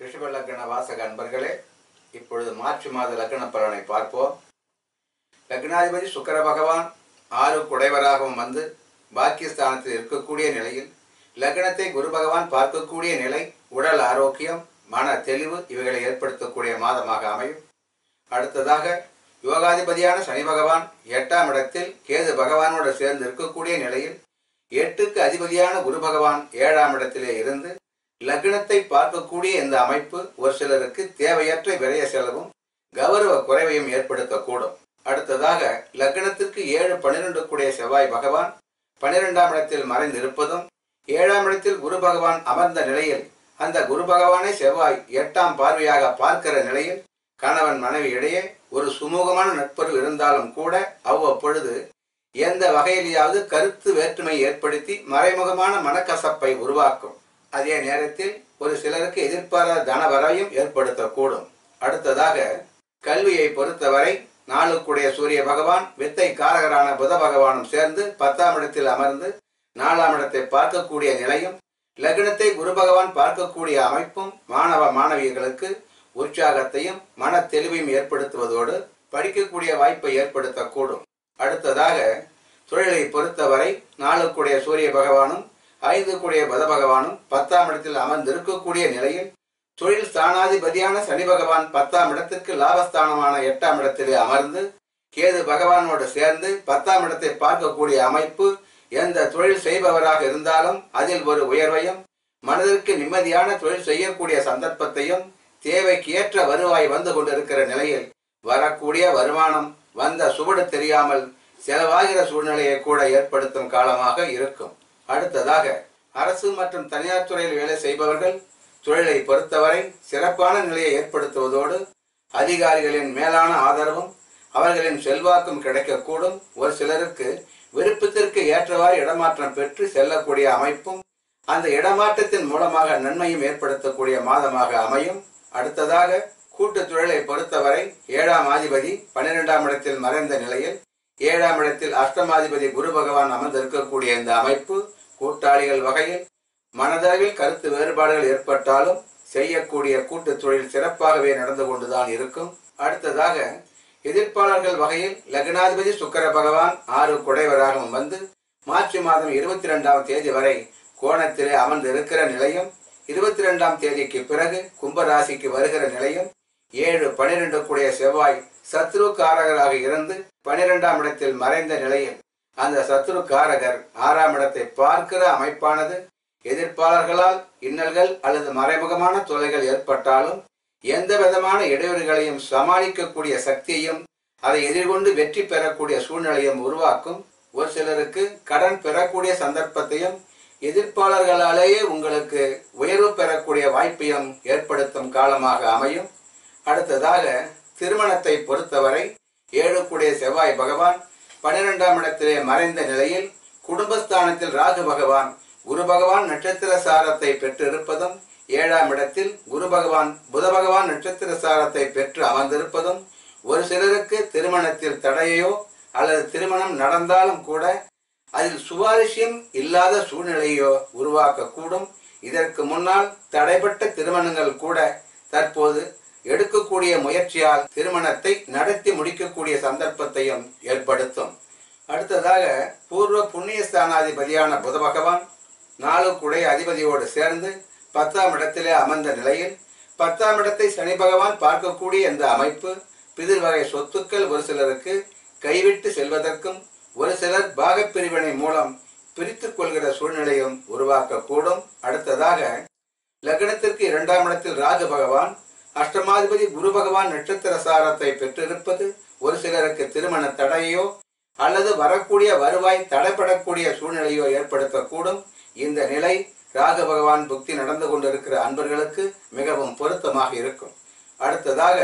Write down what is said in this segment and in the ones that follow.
ரிஷப லக்ன வாசக அன்பர்களே இப்பொழுது மார்ச் மாத லக்ன பலனை பார்ப்போம். லக்னாதிபதி சுக்கர பகவான் ஆறு குடைவராகவும் வந்து பாக்கியஸ்தானத்தில் இருக்கக்கூடிய நிலையில் லக்னத்தை குரு பகவான் பார்க்கக்கூடிய நிலை உடல் ஆரோக்கியம் மன தெளிவு இவைகளை ஏற்படுத்தக்கூடிய மாதமாக அமையும். அடுத்ததாக யோகாதிபதியான சனி பகவான் எட்டாம் இடத்தில் கேது பகவானோடு சேர்ந்து இருக்கக்கூடிய நிலையில் எட்டுக்கு அதிபதியான குரு பகவான் ஏழாம் இடத்திலே இருந்து லக்னத்தை பார்க்கக்கூடிய இந்த அமைப்பு ஒரு சிலருக்கு தேவையற்ற விரய செலவும் கௌரவ குறைவையும் ஏற்படுத்தக்கூடும். அடுத்ததாக லக்னத்திற்கு ஏழு பனிரெண்டு கூடிய செவ்வாய் பகவான் பன்னிரெண்டாம் இடத்தில் மறைந்திருப்பதும் ஏழாம் இடத்தில் குரு பகவான் அமர்ந்த நிலையில் அந்த குரு பகவானை செவ்வாய் எட்டாம் பார்வையாக பார்க்கிற நிலையில் கணவன் மனைவி இடையே ஒரு சுமூகமான நட்புறவு இருந்தாலும் கூட அவ்வப்பொழுது எந்த வகையிலேயாவது கருத்து வேற்றுமை ஏற்படுத்தி மறைமுகமான மனக்கசப்பை உருவாக்கும். அதே நேரத்தில் ஒரு சிலருக்கு எதிர்பாராத தனவரையும் ஏற்படுத்தக்கூடும். அடுத்ததாக கல்வியை பொறுத்தவரை நாளுக்குடைய சூரிய பகவான் வித்தை காரகரான புத பகவானும் சேர்ந்து பத்தாம் இடத்தில் அமர்ந்து நாலாம் இடத்தை பார்க்கக்கூடிய நிலையும் லக்னத்தை குரு பகவான் பார்க்கக்கூடிய அமைப்பும் மாணவ மாணவியர்களுக்கு உற்சாகத்தையும் மன தெளிவையும் ஏற்படுத்துவதோடு படிக்கக்கூடிய வாய்ப்பை ஏற்படுத்தக்கூடும். அடுத்ததாக தொழிலை பொறுத்தவரை நாளுக்குடைய சூரிய பகவானும் ஐந்து கூடிய பத பகவானும் பத்தாம் இடத்தில் அமர்ந்திருக்கக்கூடிய நிலையில் தொழில் ஸ்தானாதிபதியான சனி பகவான் பத்தாம் இடத்திற்கு லாபஸ்தானமான எட்டாம் இடத்திலே அமர்ந்து கேது பகவானோடு சேர்ந்து பத்தாம் இடத்தை பார்க்கக்கூடிய அமைப்பு எந்த தொழில் செய்பவராக இருந்தாலும் அதில் ஒரு உயர்வையும் மனதிற்கு நிம்மதியான தொழில் செய்யக்கூடிய சந்தர்ப்பத்தையும் தேவைக்கு ஏற்ற வருவாய் வந்து கொண்டிருக்கிற நிலையில் வரக்கூடிய வருமானம் வந்த சுவடு தெரியாமல் செலவாகிற சூழ்நிலையை கூட ஏற்படுத்தும் காலமாக இருக்கும். அடுத்ததாக அரசு மற்றும் தனியார் துறையில் வேலை செய்பவர்கள் தொழிலை பொறுத்தவரை சிறப்பான நிலையை ஏற்படுத்துவதோடு அதிகாரிகளின் மேலான ஆதரவும் அவர்களின் செல்வாக்கும் கிடைக்கக்கூடும். ஒரு சிலருக்கு விருப்பத்திற்கு ஏற்றவாறு இடமாற்றம் பெற்று செல்லக்கூடிய அமைப்பும் அந்த இடமாற்றத்தின் மூலமாக நன்மையும் ஏற்படுத்தக்கூடிய மாதமாக அமையும். அடுத்ததாக கூட்டு தொழிலை பொறுத்தவரை ஏழாம் அதிபதி பன்னிரெண்டாம் இடத்தில் மறைந்த நிலையில் ஏழாம் இடத்தில் அஷ்டமாதிபதி குரு பகவான் அமர்ந்திருக்கக்கூடிய இந்த அமைப்பு கூட்டாளிகள் வகையில் மனதளவில் கருத்து வேறுபாடுகள் ஏற்பட்டாலும் செய்யக்கூடிய கூட்டு தொழில் சிறப்பாகவே நடந்து கொண்டுதான் இருக்கும். அடுத்ததாக எதிர்ப்பாளர்கள் வகையில் லக்னாதிபதி சுக்கர பகவான் ஆறு குடைவராகவும் வந்து மார்ச் மாதம் இருபத்தி ரெண்டாம் தேதி வரை கோணத்திலே அமர்ந்து இருக்கிற நிலையும் இருபத்தி ரெண்டாம் தேதிக்கு பிறகு கும்பராசிக்கு வருகிற நிலையும் ஏழு பனிரெண்டு கூடிய செவ்வாய் சத்ரு காரகராக இருந்து பனிரெண்டாம் இடத்தில் மறைந்த நிலையில். அந்த சத்ரு காரகர் ஆறாம் இடத்தை பார்க்கிற அமைப்பானது எதிர்ப்பாளர்களால் இன்னல்கள் அல்லது மறைமுகமான தொலைகள் ஏற்பட்டாலும் எந்த விதமான இடையூறுகளையும் சமாளிக்கக்கூடிய சக்தியையும் அதை எதிர்கொண்டு வெற்றி பெறக்கூடிய சூழ்நிலையும் உருவாக்கும் ஒரு சிலருக்கு கடன் பெறக்கூடிய சந்தர்ப்பத்தையும் எதிர்ப்பாளர்களாலேயே உங்களுக்கு உயர்வு பெறக்கூடிய வாய்ப்பையும் ஏற்படுத்தும் காலமாக அமையும். அடுத்ததாக திருமணத்தை பொறுத்தவரை ஏழுக்குடைய செவ்வாய் பகவான் பன்னிரெண்டாம் இடத்திலே மறைந்த நிலையில் குடும்பஸ்தானத்தில் ராகு பகவான் குரு பகவான் நட்சத்திர சாரத்தை பெற்றிருப்பதும் ஏழாம் இடத்தில் குரு பகவான் புத பகவான் நட்சத்திர சாரத்தை பெற்று அமர்ந்திருப்பதும் ஒரு சிலருக்கு திருமணத்தில் தடையோ அல்லது திருமணம் நடந்தாலும் கூட அதில் சுவாரஸ்யம் இல்லாத சூழ்நிலையோ உருவாக்கக்கூடும். இதற்கு முன்னால் தடைப்பட்ட திருமணங்கள் கூட தற்போது எடுக்கக்கூடிய முயற்சியால் திருமணத்தை நடத்தி முடிக்கக்கூடிய சந்தர்ப்பத்தையும் ஏற்படுத்தும். அடுத்ததாக பூர்வ புண்ணிய ஸ்தானாதிபதியான புத பகவான் நாளுக்குடைய அதிபதியோடு சேர்ந்து பத்தாம் இடத்திலே அமர்ந்த நிலையில் பத்தாம் இடத்தை சனி பகவான் பார்க்கக்கூடிய இந்த அமைப்பு பிதிர்வகை சொத்துக்கள் ஒரு சிலருக்கு கைவிட்டு செல்வதற்கும் ஒரு சிலர் பாகப்பிரிவினை மூலம் பிரித்துக் கொள்கிற சூழ்நிலையும் உருவாக்கக்கூடும். அடுத்ததாக லக்னத்திற்கு இரண்டாம் இடத்தில் ராகு பகவான் அஷ்டமாதிபதி குரு பகவான் நட்சத்திர சாரத்தை பெற்றிருப்பது ஒரு சிலருக்கு திருமண தடையோ அல்லது வரக்கூடிய வருவாய் தடைப்படக்கூடிய சூழ்நிலையோ ஏற்படுத்தக்கூடும். இந்த நிலை ராகு பகவான் புக்தி நடந்து கொண்டிருக்கிற அன்பர்களுக்கு மிகவும் பொருத்தமாக இருக்கும். அடுத்ததாக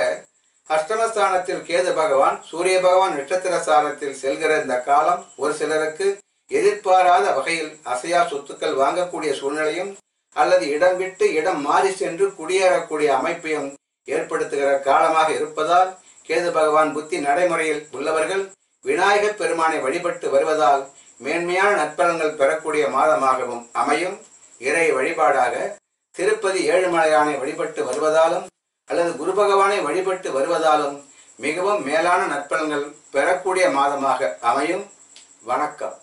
அஷ்டமஸ்தானத்தில் கேது பகவான் சூரிய பகவான் நட்சத்திர சாரத்தில் செல்கிற இந்த காலம் ஒரு சிலருக்கு எதிர்பாராத வகையில் அசையா சொத்துக்கள் வாங்கக்கூடிய சூழ்நிலையும் அல்லது இடம் விட்டு இடம் மாறி சென்று குடியேறக்கூடிய அமைப்பையும் ஏற்படுத்துகிற காலமாக இருப்பதால் கேது பகவான் புத்தி நடைமுறையில் உள்ளவர்கள் விநாயகர் பெருமானை வழிபட்டு வருவதால் மேன்மையான நற்பலன்கள் பெறக்கூடிய மாதமாகவும் அமையும். இறை வழிபாடாக திருப்பதி ஏழுமலையானை வழிபட்டு வருவதாலும் அல்லது குரு பகவானை வழிபட்டு வருவதாலும் மிகவும் மேலான நற்பலன்கள் பெறக்கூடிய மாதமாக அமையும். வணக்கம்.